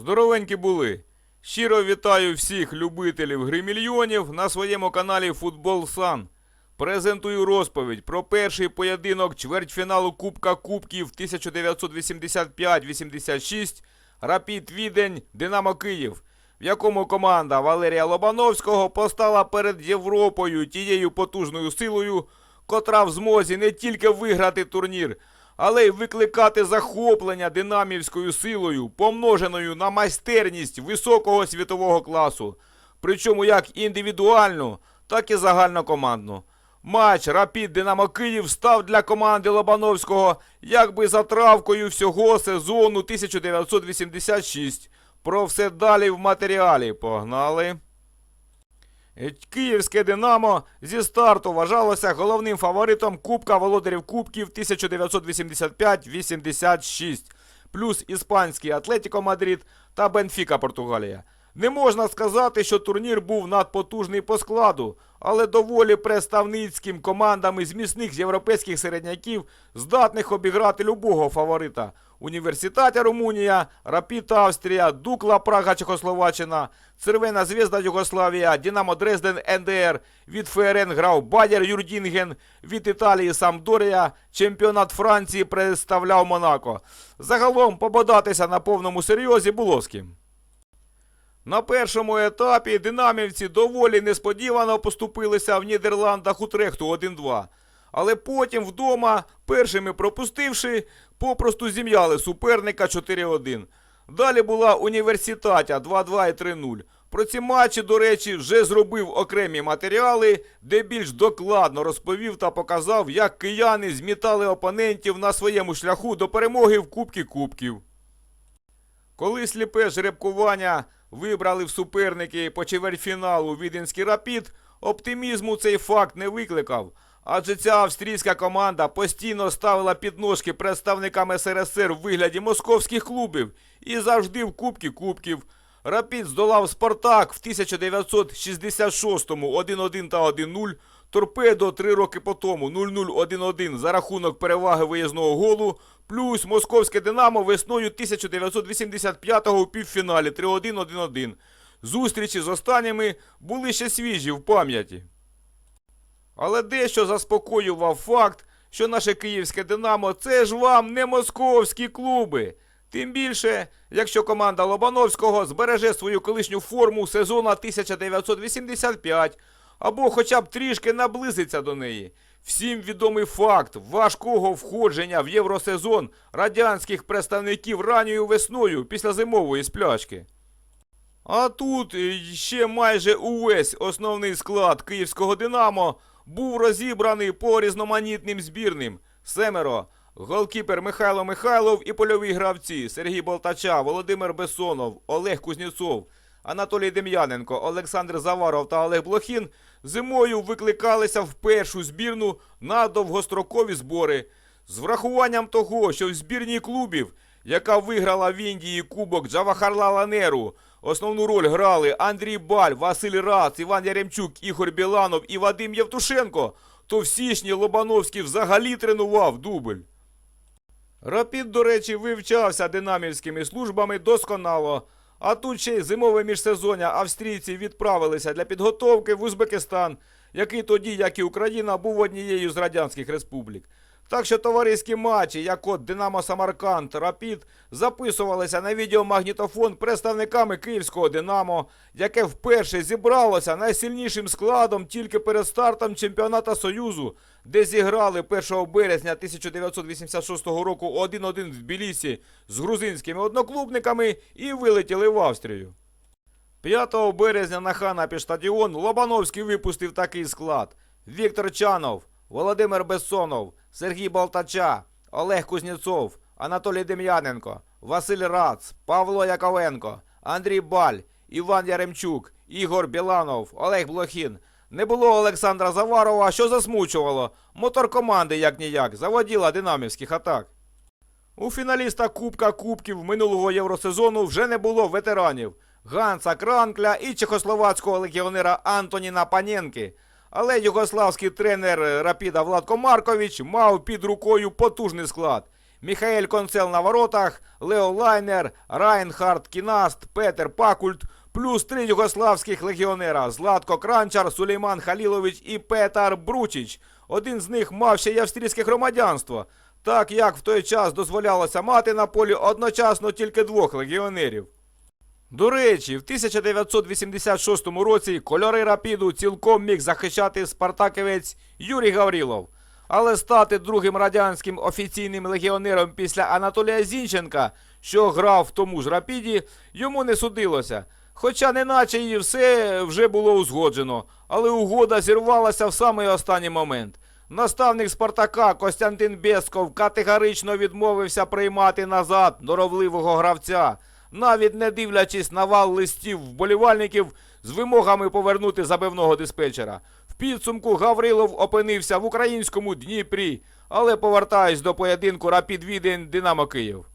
Здоровенькі були. Щиро вітаю всіх любителів гри мільйонів на своєму каналі Футбол Сан. Презентую розповідь про перший поєдинок чвертьфіналу Кубка Кубків 1985-86 Рапід Відень Динамо Київ, в якому команда Валерія Лобановського постала перед Європою тією потужною силою, котра в змозі не тільки виграти турнір, але й викликати захоплення динамівською силою, помноженою на майстерність високого світового класу, причому як індивідуальну, так і загальнокомандну. Матч Рапід Динамо Київ став для команди Лобановського якби затравкою всього сезону 1986. Про все далі в матеріалі. Погнали. Е, Київське Динамо зі старту вважалося головним фаворитом Кубка Володарів Кубків 1985-86, плюс іспанський Атлетіко Мадрид та Бенфіка Португалія. Не можна сказати, що турнір був надпотужний по складу, але доволі представницьким командам із міцних європейських середняків, здатних обіграти любого фаворита. Університатя Румунія, Рапід Австрія, Дукла Прага Чехословаччина, Червена Звізда Югославія, Динамо Дрезден НДР, від ФРН грав Бадер Юрдінген, від Італії Самдорія, чемпіонат Франції представляв Монако. Загалом пободатися на повному серйозі було з ким. На першому етапі динамівці доволі несподівано поступилися в Нідерландах Утрехту 1-2. Але потім вдома, першими пропустивши, попросту зім'яли суперника 4-1. Далі була університатя 2-2 і 3-0. Про ці матчі, до речі, вже зробив окремі матеріали, де більш докладно розповів та показав, як кияни змітали опонентів на своєму шляху до перемоги в Кубки Кубків. Коли сліпе жеребкування вибрали в суперники по чвертьфіналу Віденський Рапід, оптимізму цей факт не викликав. Адже ця австрійська команда постійно ставила підножки представникам СРСР в вигляді московських клубів і завжди в Кубки Кубків. Рапід здолав Спартак в 1966-му 1-1 та 1-0, Торпедо три роки по тому 0-0-1-1 за рахунок переваги виїзного голу, плюс московське Динамо весною 1985-го у півфіналі 3-1-1-1. Зустрічі з останніми були ще свіжі в пам'яті. Але дещо заспокоював факт, що наше київське Динамо це ж вам не московські клуби. Тим більше, якщо команда Лобановського збереже свою колишню форму сезону 1985 або хоча б трішки наблизиться до неї. Всім відомий факт важкого входження в євросезон радянських представників ранньою весною після зимової сплячки. А тут ще майже увесь основний склад київського Динамо був розібраний по різноманітним збірним. Семеро. Голкіпер Михайло Михайлов і польові гравці Сергій Болтача, Володимир Бесонов, Олег Кузнєцов, Анатолій Дем'яненко, Олександр Заваров та Олег Блохін зимою викликалися в першу збірну на довгострокові збори. З врахуванням того, що в збірній клубів, яка виграла в Індії Кубок Джавахарлала Неру, основну роль грали Андрій Баль, Василь Рац, Іван Яремчук, Ігор Біланов і Вадим Євтушенко, то в січні Лобановський взагалі тренував дубль. Рапід, до речі, вивчався динамівськими службами досконало. А тут ще й зимове міжсезоння австрійці відправилися для підготовки в Узбекистан, який тоді, як і Україна, був однією з радянських республік. Так що товариські матчі, як от Динамо Самарканд, Рапід, записувалися на відеомагнітофон представниками київського Динамо, яке вперше зібралося найсильнішим складом тільки перед стартом чемпіоната Союзу, де зіграли 1 березня 1986 року 1-1 в Тбілісі з грузинськими одноклубниками і вилетіли в Австрію. 5 березня на Ханапі-стадіон Лобановський випустив такий склад: Віктор Чанов, Володимир Бессонов, Сергій Болтача, Олег Кузнєцов, Анатолій Дем'яненко, Василь Рац, Павло Яковенко, Андрій Баль, Іван Яремчук, Ігор Біланов, Олег Блохін. Не було Олександра Заварова, що засмучувало. Мотор команди як ніяк заводіла динамівських атак. У фіналіста Кубка Кубків минулого євросезону вже не було ветеранів Ганса Кранкля і чехословацького легіонера Антоніна Панєнки. Але югославський тренер Рапіда Владко Маркович мав під рукою потужний склад. Міхаель Концел на воротах, Лео Лайнер, Райнхард Кінаст, Петер Пакульт, плюс три югославських легіонера Златко Кранчар, Сулейман Халілович і Петар Бручич. Один з них мав ще й австрійське громадянство, так як в той час дозволялося мати на полі одночасно тільки двох легіонерів. До речі, в 1986 році кольори Рапіду цілком міг захищати спартаківець Юрій Гаврилов. Але стати другим радянським офіційним легіонером після Анатолія Зінченка, що грав в тому ж Рапіді, йому не судилося. Хоча неначе і все вже було узгоджено, але угода зірвалася в самий останній момент. Наставник Спартака Костянтин Бєсков категорично відмовився приймати назад норовливого гравця, навіть не дивлячись на вал листів вболівальників з вимогами повернути забивного диспетчера. В підсумку Гаврилов опинився в українському Дніпрі, але повертаюсь до поєдинку Рапід Відень Динамо Київ.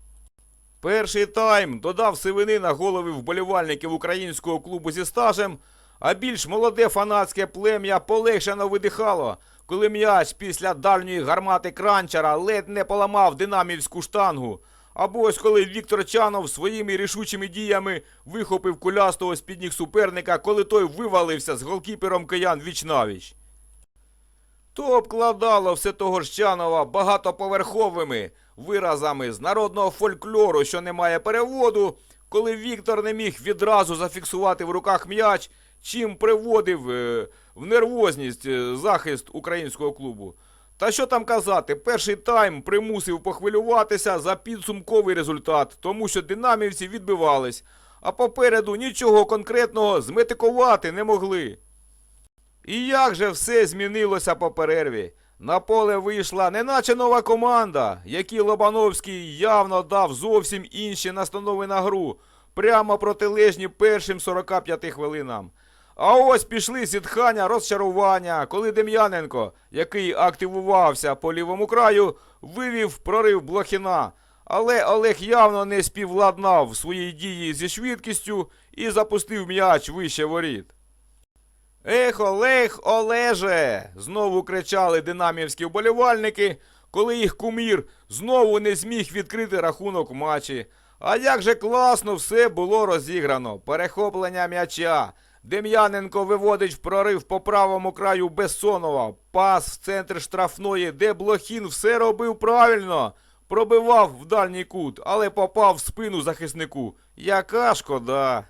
Перший тайм додав сивини на голови вболівальників українського клубу зі стажем, а більш молоде фанатське плем'я полегшено видихало, коли м'яч після дальньої гармати кранчара ледь не поламав динамівську штангу. Або ось коли Віктор Чанов своїми рішучими діями вихопив кулястого з-під ніг суперника, коли той вивалився з голкіпером киян віч-навіч. То обкладало все того ж Чанова багатоповерховими виразами з народного фольклору, що не має переводу, коли Віктор не міг відразу зафіксувати в руках м'яч, чим приводив е, в нервозність е, захист українського клубу. Та що там казати, перший тайм примусив похвилюватися за підсумковий результат, тому що динамівці відбивались, а попереду нічого конкретного зметикувати не могли. І як же все змінилося по перерві? На поле вийшла неначе нова команда, якій Лобановський явно дав зовсім інші настанови на гру, прямо протилежні першим 45 хвилинам. А ось пішли зітхання розчарування, коли Дем'яненко, який активувався по лівому краю, вивів прорив Блохіна. Але Олег явно не співладнав свої дії зі швидкістю і запустив м'яч вище воріт. Ех, Олег, Олеже! знову кричали динамівські вболівальники, коли їх кумір знову не зміг відкрити рахунок матчі. А як же класно все було розіграно. Перехоплення м'яча. Дем'яненко виводить в прорив по правому краю Бессонова. Пас в центр штрафної, де Блохін все робив правильно. Пробивав в дальній кут, але попав в спину захиснику. Яка шкода.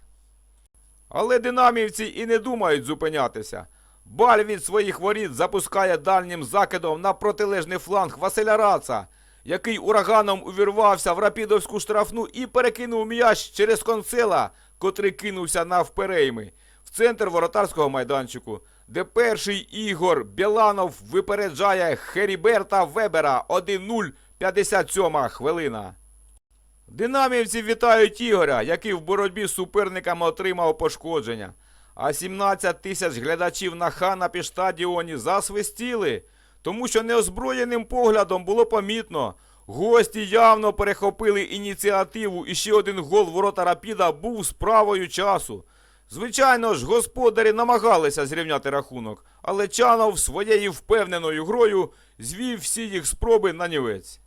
Але динамівці і не думають зупинятися. Баль від своїх воріт запускає дальнім закидом на протилежний фланг Василя Раца, який ураганом увірвався в рапідовську штрафну і перекинув м'яч через концела, котрий кинувся навперейми, в центр воротарського майданчику, де перший Ігор Біланов випереджає Херіберта Вебера 1-0, 57 хвилина. Динамівці вітають Ігоря, який в боротьбі з суперниками отримав пошкодження. А 17 тисяч глядачів на ханапі стадіоні засвистіли, тому що неозброєним поглядом було помітно. Гості явно перехопили ініціативу і ще один гол ворота Рапіда був справою часу. Звичайно ж, господарі намагалися зрівняти рахунок, але Чанов своєю впевненою грою звів всі їх спроби на нівець.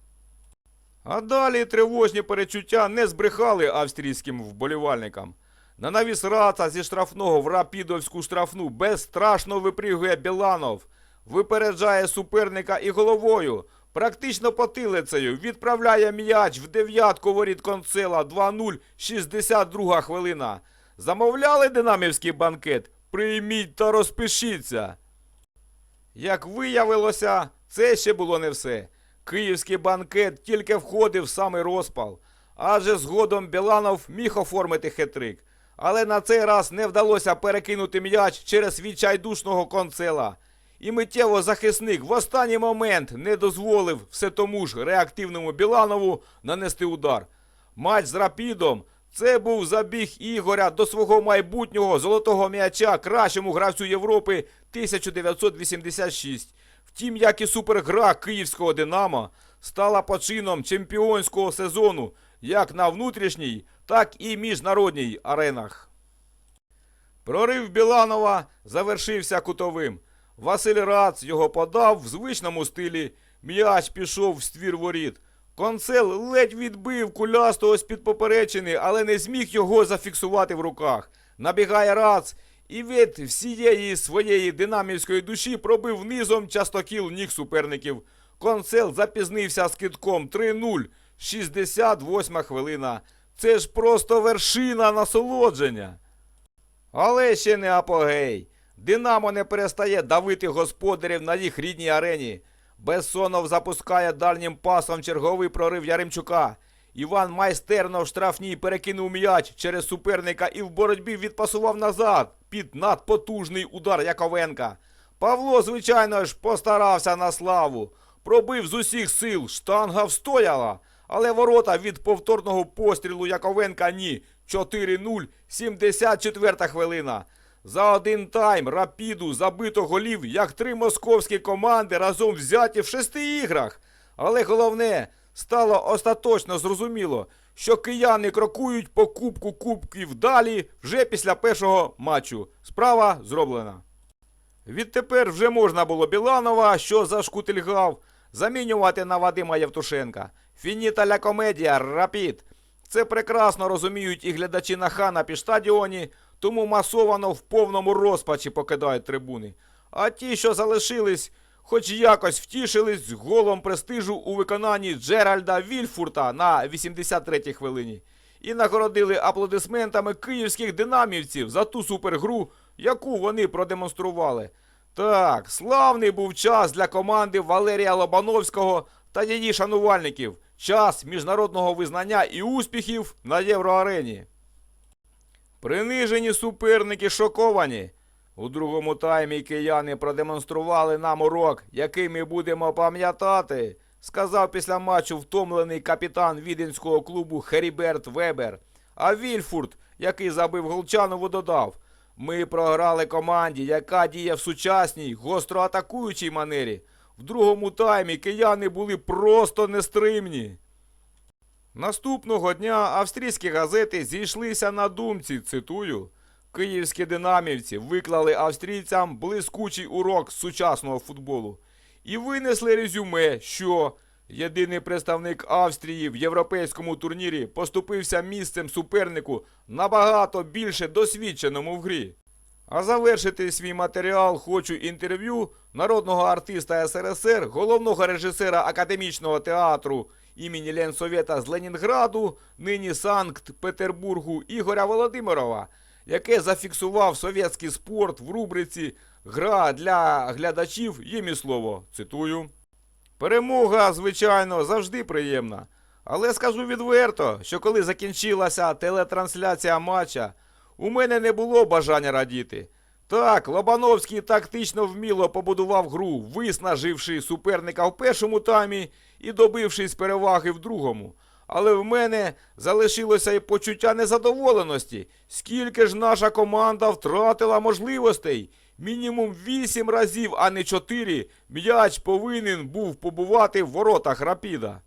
А далі тривожні перечуття не збрехали австрійським вболівальникам. На навіс раца зі штрафного в рапідовську штрафну безстрашно випригує Біланов, випереджає суперника і головою, практично потилицею, відправляє м'яч в дев'ятку воріт концела 2-0, 62 хвилина. Замовляли динамівський банкет? Прийміть та розпишіться. Як виявилося, це ще було не все. Київський банкет тільки входив в самий розпал, адже згодом Біланов міг оформити хитрик. Але на цей раз не вдалося перекинути м'яч через відчайдушного концела. І миттєво захисник в останній момент не дозволив все тому ж реактивному Біланову нанести удар. Матч з Рапідом це був забіг Ігоря до свого майбутнього золотого м'яча кращому гравцю Європи 1986. Втім, як і супергра київського Динамо стала почином чемпіонського сезону як на внутрішній, так і міжнародній аренах. Прорив Біланова завершився кутовим. Василь Рац його подав в звичному стилі. М'яч пішов в ствір воріт. Концел ледь відбив кулястого з-під поперечини, але не зміг його зафіксувати в руках. Набігає рац і від всієї своєї динамівської душі пробив низом частокіл ніг суперників. Концел запізнився з китком 3-0, 68 хвилина. Це ж просто вершина насолодження. Але ще не апогей. Динамо не перестає давити господарів на їх рідній арені. Безсонов запускає дальнім пасом черговий прорив Яремчука. Іван майстерно в штрафній перекинув м'яч через суперника і в боротьбі відпасував назад під надпотужний удар Яковенка. Павло, звичайно ж, постарався на славу. Пробив з усіх сил, штанга встояла. Але ворота від повторного пострілу Яковенка ні. 4-0, 74 хвилина. За один тайм рапіду забито голів, як три московські команди разом взяті в шести іграх. Але головне, стало остаточно зрозуміло, що кияни крокують по кубку кубків далі вже після першого матчу. Справа зроблена. Відтепер вже можна було Біланова, що зашкутильгав, замінювати на Вадима Євтушенка. Фініта ля комедія, рапід. Це прекрасно розуміють і глядачі на хана під стадіоні, тому масовано в повному розпачі покидають трибуни. А ті, що залишились, хоч якось втішились голом престижу у виконанні Джеральда Вільфурта на 83-й хвилині. І нагородили аплодисментами київських динамівців за ту супергру, яку вони продемонстрували. Так, славний був час для команди Валерія Лобановського та її шанувальників. Час міжнародного визнання і успіхів на Євроарені. Принижені суперники шоковані. У другому таймі кияни продемонстрували нам урок, який ми будемо пам'ятати, сказав після матчу втомлений капітан віденського клубу Херіберт Вебер. А Вільфурт, який забив Голчанову, додав: Ми програли команді, яка діє в сучасній, гостро атакуючій манері. В другому таймі кияни були просто нестримні. Наступного дня австрійські газети зійшлися на думці, цитую. Київські динамівці виклали австрійцям блискучий урок сучасного футболу і винесли резюме, що єдиний представник Австрії в європейському турнірі поступився місцем супернику набагато більше досвідченому в грі. А завершити свій матеріал хочу інтерв'ю народного артиста СРСР, головного режисера академічного театру імені Ленсовєта з Ленінграду, нині Санкт-Петербургу Ігоря Володимирова, яке зафіксував совєтський спорт в рубриці Гра для глядачів їм і слово. Цитую. Перемога, звичайно, завжди приємна. Але скажу відверто, що коли закінчилася телетрансляція матча, у мене не було бажання радіти. Так, Лобановський тактично вміло побудував гру, виснаживши суперника в першому таймі і добившись переваги в другому. Але в мене залишилося і почуття незадоволеності, скільки ж наша команда втратила можливостей. Мінімум 8 разів, а не 4, м'яч повинен був побувати в воротах Рапіда.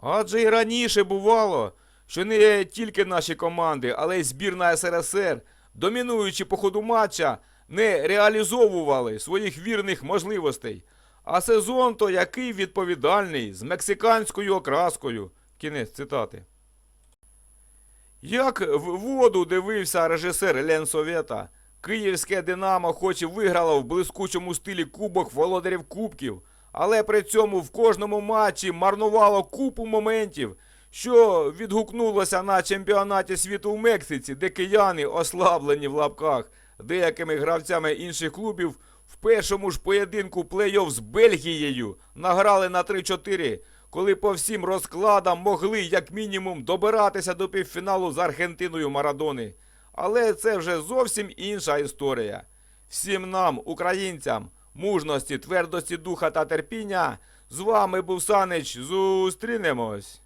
Адже і раніше бувало, що не тільки наші команди, але й збірна СРСР, домінуючи по ходу матча, не реалізовували своїх вірних можливостей. А сезон то який відповідальний, з мексиканською окраскою. Кінець цитати. Як в воду дивився режисер Ленсовєта, київське Динамо хоч і виграло в блискучому стилі Кубок володарів Кубків, але при цьому в кожному матчі марнувало купу моментів, що відгукнулося на чемпіонаті світу в Мексиці, де кияни, ослаблені в лапках деякими гравцями інших клубів, в першому ж поєдинку плей-офф з Бельгією награли на 3-4, коли по всім розкладам могли як мінімум добиратися до півфіналу з Аргентиною Марадони. Але це вже зовсім інша історія. Всім нам, українцям, мужності, твердості духа та терпіння. З вами був Санич. Зустрінемось.